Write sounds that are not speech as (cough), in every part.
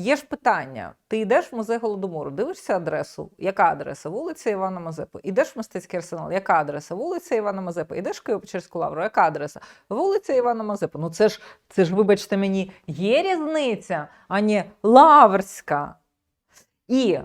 Є ж питання: ти йдеш в музей голодомору, дивишся адресу, яка адреса? Вулиця Івана Мазепи. Ідеш в мистецький арсенал, яка адреса? Вулиця Івана Мазепи. Ідеш в Києво-Печерську лавру, яка адреса? Вулиця Івана Мазепи. Ну це ж, це ж, вибачте мені, є різниця, а не Лаврська. І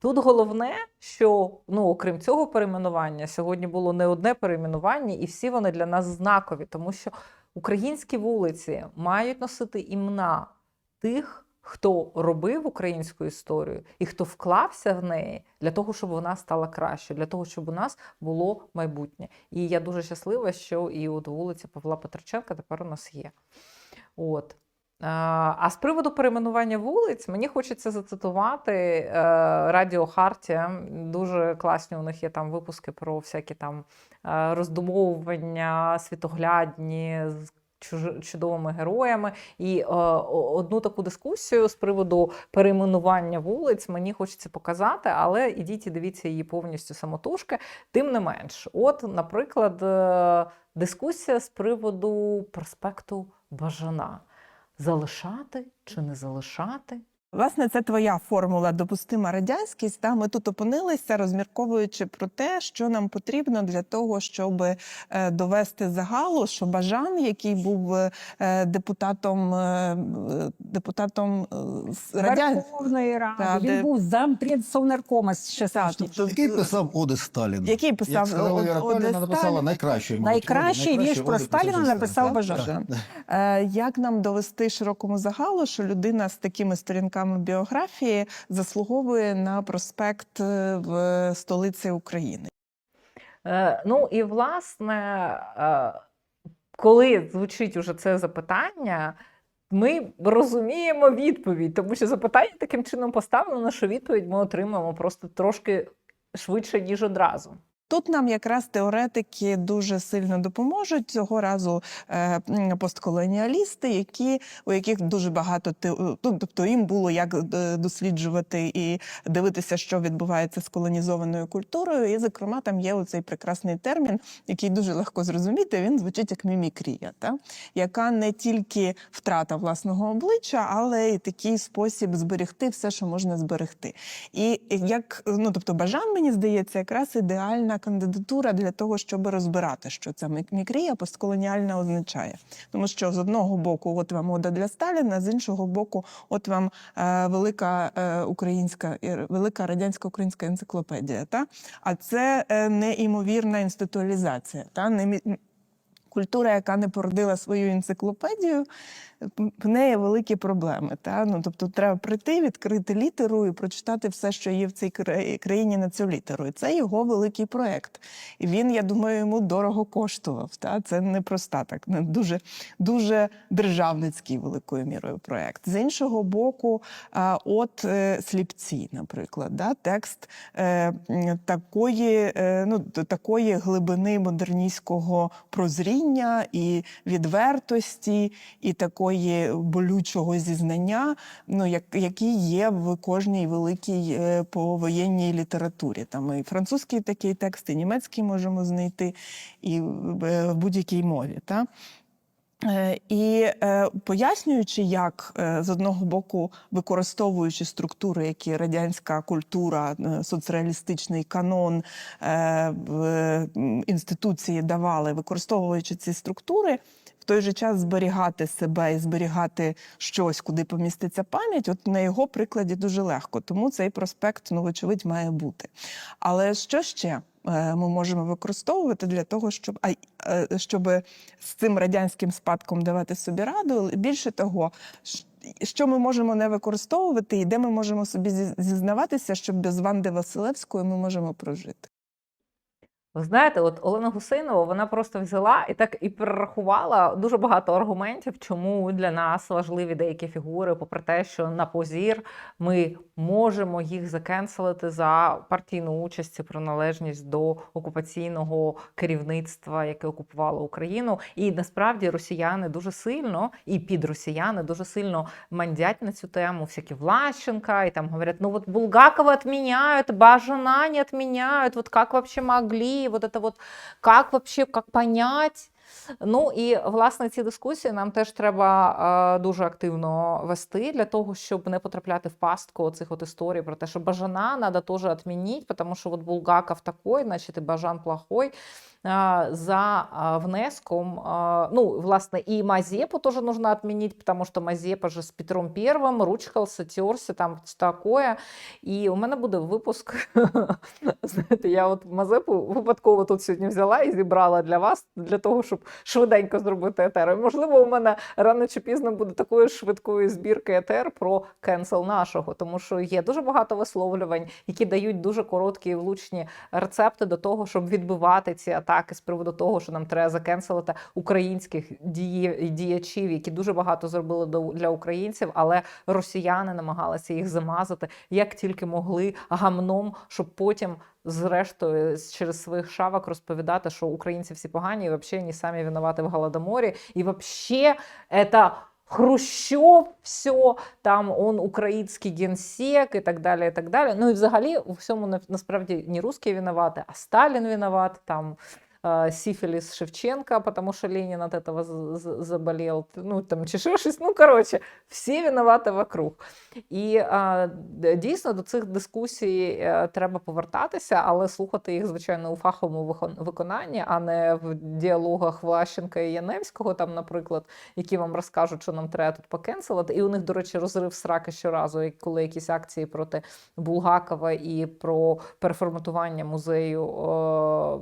тут головне, що ну, окрім цього перейменування, сьогодні було не одне перейменування, і всі вони для нас знакові, тому що українські вулиці мають носити імена тих, хто робив українську історію і хто вклався в неї для того, щоб вона стала краще, для того, щоб у нас було майбутнє. І я дуже щаслива, що і от вулиця Павла Петриченка тепер у нас є. От. А з приводу перейменування вулиць, мені хочеться зацитувати е, Радіо Хартія. Дуже класні у них є там випуски про всякі там е, роздумовування, світоглядні чудовими героями. І е, одну таку дискусію з приводу перейменування вулиць мені хочеться показати, але ідіть і дивіться її повністю самотужки. Тим не менш, от, наприклад, е, дискусія з приводу проспекту Бажана. Залишати чи не залишати? Власне, це твоя формула допустима радянськість. Та ми тут опинилися, розмірковуючи про те, що нам потрібно для того, щоб е, довести загалу, що Бажан, який був е, депутатом, е, депутатом з радян... Верховної Ради. Та, Він де- був зампред Совнаркома страшніше. тобто, Який писав Оди Сталіну? який писав Як сказала Од- Віра Оде написала Сталін? найкращий. мабуть, Найкращий вірш про Сталіна Сталіна. написав Так, Бажан. так. Як нам довести широкому загалу, що людина з такими сторінками біографії заслуговує на проспект е, в столиці України? Е, ну і власне, е, коли звучить уже це запитання, ми розуміємо відповідь, тому що запитання таким чином поставлено, що відповідь ми отримаємо просто трошки швидше, ніж одразу. Тут нам якраз теоретики дуже сильно допоможуть цього разу е, постколоніалісти, які у яких дуже багато те- ну, тобто їм було як е, досліджувати і дивитися, що відбувається з колонізованою культурою. І, зокрема, там є оцей прекрасний термін, який дуже легко зрозуміти. Він звучить як мімікрія, та яка не тільки втрата власного обличчя, але й такий спосіб зберегти все, що можна зберегти. І як ну тобто бажан, мені здається, якраз ідеальна кандидатура для того, щоб розбирати, що це мі- мікрія постколоніальна означає. Тому що з одного боку, от вам ода для Сталіна, з іншого боку, от вам е, велика е, українська велика радянська українська енциклопедія. Та а це е, неймовірна інституалізація, та не Культура, яка не породила свою енциклопедію, в неї великі проблеми. Та? Ну, тобто треба прийти, відкрити літеру і прочитати все, що є в цій країні на цю літеру. І це його великий проєкт. І він, я думаю, йому дорого коштував. Та? Це не проста, так не дуже, дуже державницький великою мірою проєкт. З іншого боку, от е, сліпці, наприклад, да? текст е, такої, е, ну, такої глибини модерністського прозріння і відвертості, і такої болючого зізнання, ну, як, які є в кожній великій е, повоєнній літературі. Там і французький такий текст, і німецький можемо знайти, і в, в будь-якій мові. Та? Е, І е, пояснюючи, як е, з одного боку використовуючи структури, які радянська культура, соцреалістичний канон інституції давали, використовуючи ці структури, в той же час зберігати себе і зберігати щось, куди поміститься пам'ять, от на його прикладі дуже легко. Тому цей проспект, ну, вочевидь, має бути. Але що ще? е, Ми можемо використовувати для того, щоб а, е, щоб з цим радянським спадком давати собі раду. Більше того, що ми можемо не використовувати, і де ми можемо собі зі- зізнаватися, що без Ванди Василевської ми можемо прожити. Ви знаєте, от Олена Гусейнова вона просто взяла і так і перерахувала дуже багато аргументів, чому для нас важливі деякі фігури, попри те, що на позір ми можемо їх закенселити за партійну участь і приналежність до окупаційного керівництва, яке окупувало Україну. І насправді росіяни дуже сильно і підросіяни дуже сильно мандять на цю тему. Всякі Влащенка, і там говорять: ну от Булгакова отменяют, Бажана не отменяют, вот как вообще могли, вот это вот, как вообще, как понять? Ну і власне ці дискусії нам теж треба е, дуже активно вести для того, щоб не потрапляти в пастку цих от історій про те, що Бажана треба теж відмінити, тому що от Булгаков такой, значить Бажан плохой. За внеском, а, ну, власне, и Мазепу тоже нужно отменить, потому что Мазепа же с Петром Первым ручкался, терся, там такое. І у мене буде випуск. (laughs) Знаєте, я от Мазепу випадково тут сьогодні взяла і зібрала для вас, для того, щоб швиденько зробити етер. І, можливо, у мене рано чи пізно буде такої швидкої збірки етер про кенсел нашого, тому що є дуже багато висловлювань, які дають дуже короткі і влучні рецепти до того, щоб відбивати ці атаки з приводу того, що нам треба закенселити українських діячів, які дуже багато зробили для українців, але росіяни намагалися їх замазати як тільки могли гамном, щоб потім. Зрештою, через своїх шавок розповідати, що українці всі погані, і взагалі не самі винувати в голодоморі, і взагалі це Хрущов, все, там он український генсек і так далі. і так далі. Ну і взагалі у всьому на- насправді не русські винувати, а Сталін винуват там сифилис Шевченка, потому что Ленин от этого заболел, ну там чи. Ну коротше, всі винуваті вокруг. І дійсно до цих дискусій е, треба повертатися, але слухати їх, звичайно, у фаховому виконанні, а не в діалогах Влащенка і Яневського, там, наприклад, які вам розкажуть, що нам треба тут покенселити. І у них, до речі, розрив сраки щоразу, коли якісь акції проти Булгакова і про переформатування музею,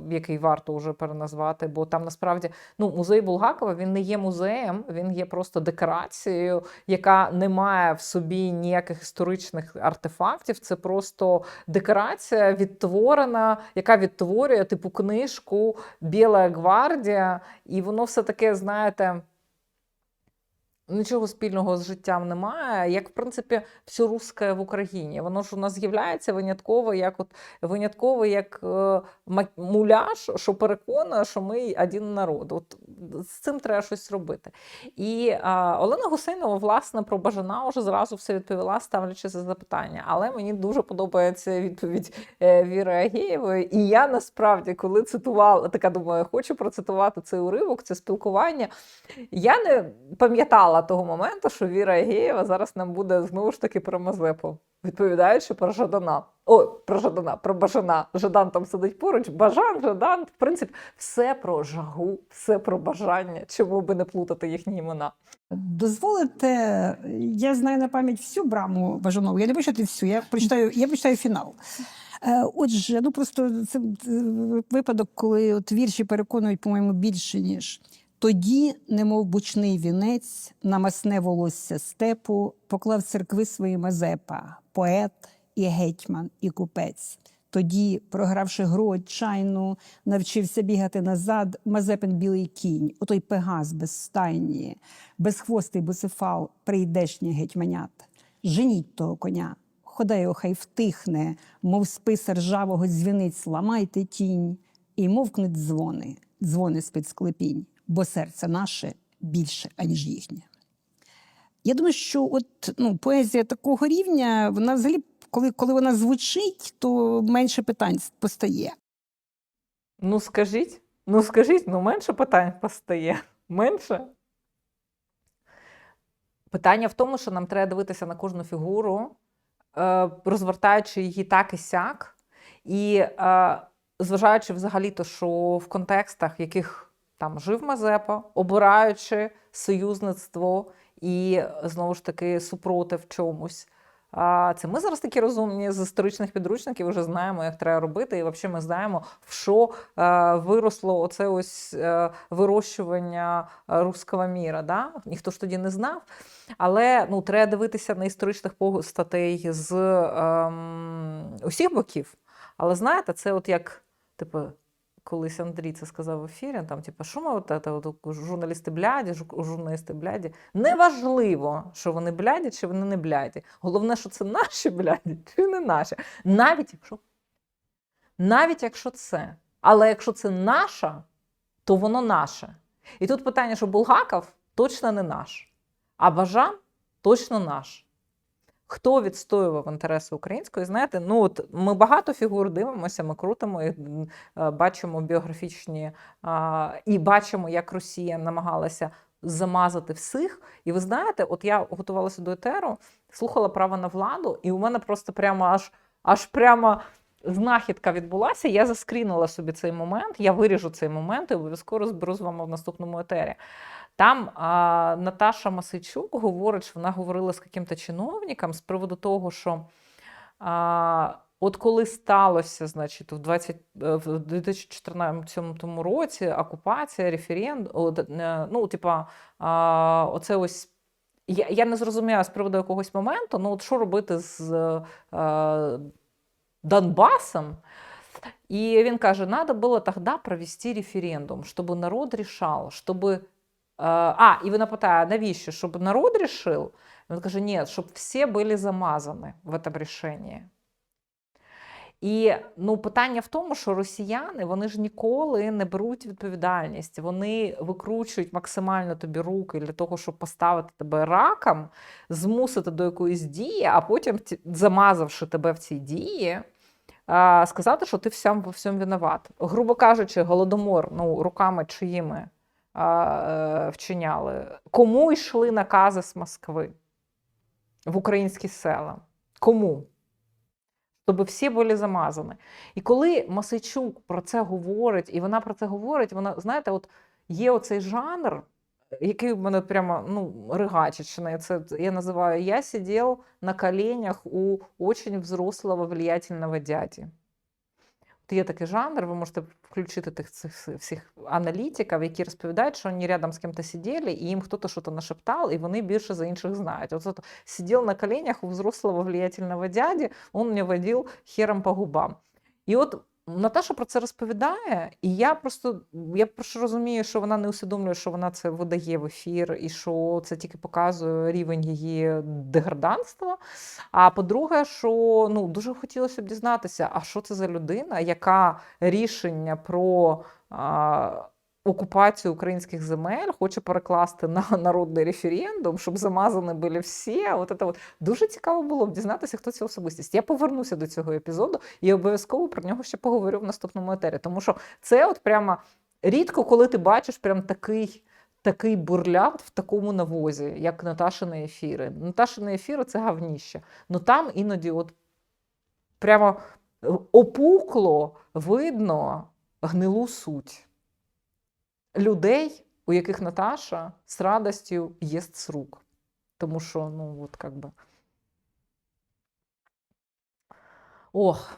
який варто вже переназвати. Бо там насправді ну, музей Булгакова він не є музеєм, він є просто декорацією, яка не має в собі ніяких історичних артефактів. Це просто декорація відтворена, яка відтворює типу книжку Біла гвардія, і воно все таке, знаєте. Нічого спільного з життям немає, як в принципі все русське в Україні. Воно ж у нас з'являється винятково, як от винятково як е, муляж, що переконує, що ми один народ. От з цим треба щось робити. І а, Олена Гусейнова, власне, про Бажана вже зразу все відповіла, ставлячи це запитання. Але мені дуже подобається відповідь е, Віри Агієвої. І я насправді, коли цитувала, така думаю, хочу процитувати цей уривок, це спілкування. Я не пам'ятала того моменту, що Віра Єгеєва зараз нам буде знову ж таки про Мазепу, відповідаючи про Жадана. Ой, про Жадана, про Бажана. Жадан там сидить поруч. Бажан, Жадан, в принципі, все про жагу, все про бажання. Чому би не плутати їхні імена? Дозволите, я знаю на пам'ять всю браму Бажанову. Я не буду всю, я прочитаю, я прочитаю фінал. Е, Отже, ну просто це е, випадок, коли от вірші переконують, по-моєму, більше, ніж. Тоді, немов бучний вінець, на масне волосся степу, поклав церкви свої Мазепа, поет і гетьман, і купець. Тоді, програвши гру отчайну, навчився бігати назад Мазепин білий кінь, отой пегас без стайні, безхвостий буцефал, прийдешні гетьманят. Женіть того коня, хода його хай втихне, мов списа ржавого дзвіниць, ламайте тінь, і мовкнуть дзвони, дзвони з-під склепінь, бо серце наше більше, аніж їхнє. Я думаю, що от ну, поезія такого рівня, вона взагалі, коли, коли вона звучить, то менше питань постає. Ну скажіть, ну скажіть, ну менше питань постає. Менше. Питання в тому, що нам треба дивитися на кожну фігуру, е, розвертаючи її так і сяк, і е, зважаючи взагалі то, що в контекстах, яких там жив Мазепа, обираючи союзництво і знову ж таки супротив чомусь. А це ми зараз такі розумні з історичних підручників вже знаємо, як треба робити, і взагалі ми знаємо, в що е, виросло оце ось е, вирощування е, руського міра. Да? Ніхто ж тоді не знав. Але ну, треба дивитися на історичних постатей з ем, усіх боків. Але знаєте, це от як, типу, колись Андрій це сказав в ефірі, там, типу, що ми от, це, от, журналісти бляді, журналісти бляді. Неважливо, що вони бляді чи вони не бляді. Головне, що це наші бляді чи не наші. Навіть якщо, навіть якщо це. Але якщо це наша, то воно наше. І тут питання, що Булгаков точно не наш, а Бажан точно наш. Хто відстоював інтереси української? Знаєте, ну от ми багато фігур дивимося, ми крутимо їх, е, бачимо біографічні і бачимо, як Росія намагалася замазати всіх. І ви знаєте, от я готувалася до етеру, слухала право на владу, і у мене просто прямо аж аж прямо знахідка відбулася. Я заскрінила собі цей момент, я виріжу цей момент і обов'язково розберу з вами в наступному етері. Там а, Наташа Масичук говорить, що вона говорила з яким-то чиновником з приводу того, що а, от коли сталося, значить, в 20, е, в 2014 році окупація, референдум, от, е, ну, типа, а, оце ось. Я, я не зрозуміла з приводу якогось моменту, ну от що робити з е, Донбасом? И він каже, надо было тогда провести референдум, чтобы народ решал, чтобы... э, А, і вона питає, навіщо? Щоб народ решил? Він каже, ні, щоб всі були замазані в этом рішенні. І ну, питання в тому, що росіяни вони ж ніколи не беруть відповідальність. Вони викручують максимально тобі руки для того, щоб поставити тебе раком, змусити до якоїсь дії, а потім, замазавши тебе в цій дії, сказати, що ти всім, во всьому винуват. Грубо кажучи, голодомор ну, руками чиїми вчиняли. Кому йшли накази з Москви в українські села? Кому? Щоб всі були замазані. І коли Масичук про це говорить, і вона про це говорить, вона, знаєте, от є оцей жанр, який в мене прямо ну, ригачечний. Це я називаю Я сидів на коленях у очень взрослого влиятельного дяді. От є такий жанр, ви можете включити тих цих всіх аналітиків, які розповідають, що вони рядом з ким-то сиділи, і їм хтось щось нашептав, і вони більше за інших знають. От, от сидів на коленях у взрослого влиятельного дяді, він мені водив хером по губам. І от Наташа про це розповідає, і я просто я просто розумію, що вона не усвідомлює, що вона це видає в ефір, і що це тільки показує рівень її деграданства. А по-друге, що ну дуже хотілося б дізнатися, а що це за людина, яка рішення про а, окупацію українських земель хоче перекласти на (laughs) народний референдум, щоб замазані були всі. От це от. Дуже цікаво було б дізнатися, хто ця особистість. Я повернуся до цього епізоду і обов'язково про нього ще поговорю в наступному етері. Тому що це от прямо рідко, коли ти бачиш прям такий. Такий бурляк в такому навозі, як Наташини ефіри. Наташини ефіри це гавніще. Ну там іноді от прямо опукло видно гнилу суть людей, у яких Наташа з радістю їсть з рук. Тому що, ну, от як. Ох,